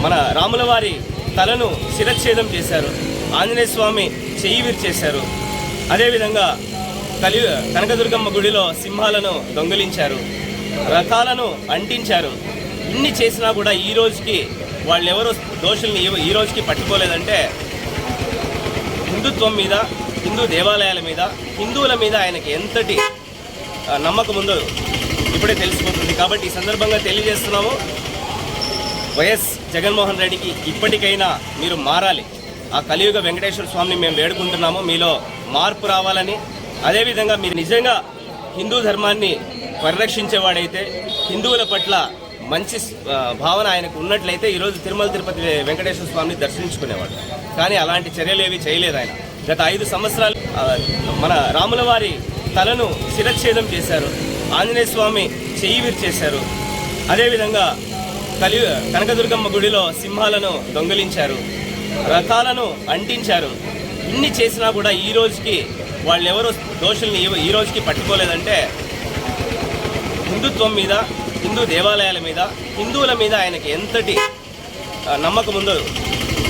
మన రాముల వారి తలను శిరచ్ఛేదం చేశారు. ఆంజనేయ స్వామి చెయ్యి విరిచేశారు. అదేవిధంగా కలి కనకదుర్గమ్మ గుడిలో సింహాలను దొంగిలించారు. రథాలను అంటించారు. ఇన్ని చేసినా కూడా ఈ రోజుకి వాళ్ళు ఎవరు దోషుల్ని ఈ- రోజుకి పట్టుకోలేదంటే హిందుత్వం మీద హిందూ దేవాలయాల మీద హిందువుల మీద ఆయనకి ఎంతటి నమ్మకం ఉందో ఇప్పుడే తెలిసిపోతుంది. కాబట్టి ఈ సందర్భంగా తెలియజేస్తున్నాము. వైఎస్ జగన్మోహన్ రెడ్డికి ఇప్పటికైనా మీరు మారాలి. ఆ కలియుగ వెంకటేశ్వర స్వామిని మేము వేడుకుంటున్నాము. మీలో మార్పు రావాలని అదేవిధంగా మీరు నిజంగా హిందూ ధర్మాన్ని పరిరక్షించేవాడైతే హిందువుల పట్ల మంచి భావన ఆయనకు ఉన్నట్లయితే ఈరోజు తిరుమల తిరుపతి వెంకటేశ్వర స్వామిని దర్శించుకునేవాడు. కానీ అలాంటి చర్యలు ఏవి చేయలేదు ఆయన. గత ఐదు సంవత్సరాలు మన రాముల వారి తలను శిరచ్ఛేదం చేశారు. ఆంజనేయ స్వామి చెయ్యి విరిచేశారు. అదేవిధంగా కలి కనకదుర్గమ్మ గుడిలో సింహాలను దొంగిలించారు రథాలను అంటించారు. ఇన్ని చేసినా కూడా ఈ రోజుకి వాళ్ళు ఎవరు దోషుల్ని ఈ- రోజుకి పట్టుకోలేదంటే హిందుత్వం మీద హిందూ దేవాలయాల మీద హిందువుల మీద ఆయనకి ఎంతటి నమ్మకం ఉందో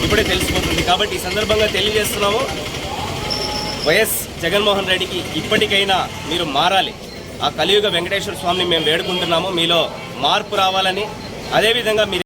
ఇప్పుడే తెలిసిపోతుంది. కాబట్టి ఈ సందర్భంగా తెలియజేస్తున్నాము. వైఎస్ జగన్మోహన్ రెడ్డికి ఇప్పటికైనా మీరు మారాలి. ఆ కలియుగ వెంకటేశ్వర స్వామిని మేము వేడుకుంటున్నాము. మీలో మార్పు రావాలని అదేవిధంగా మీరు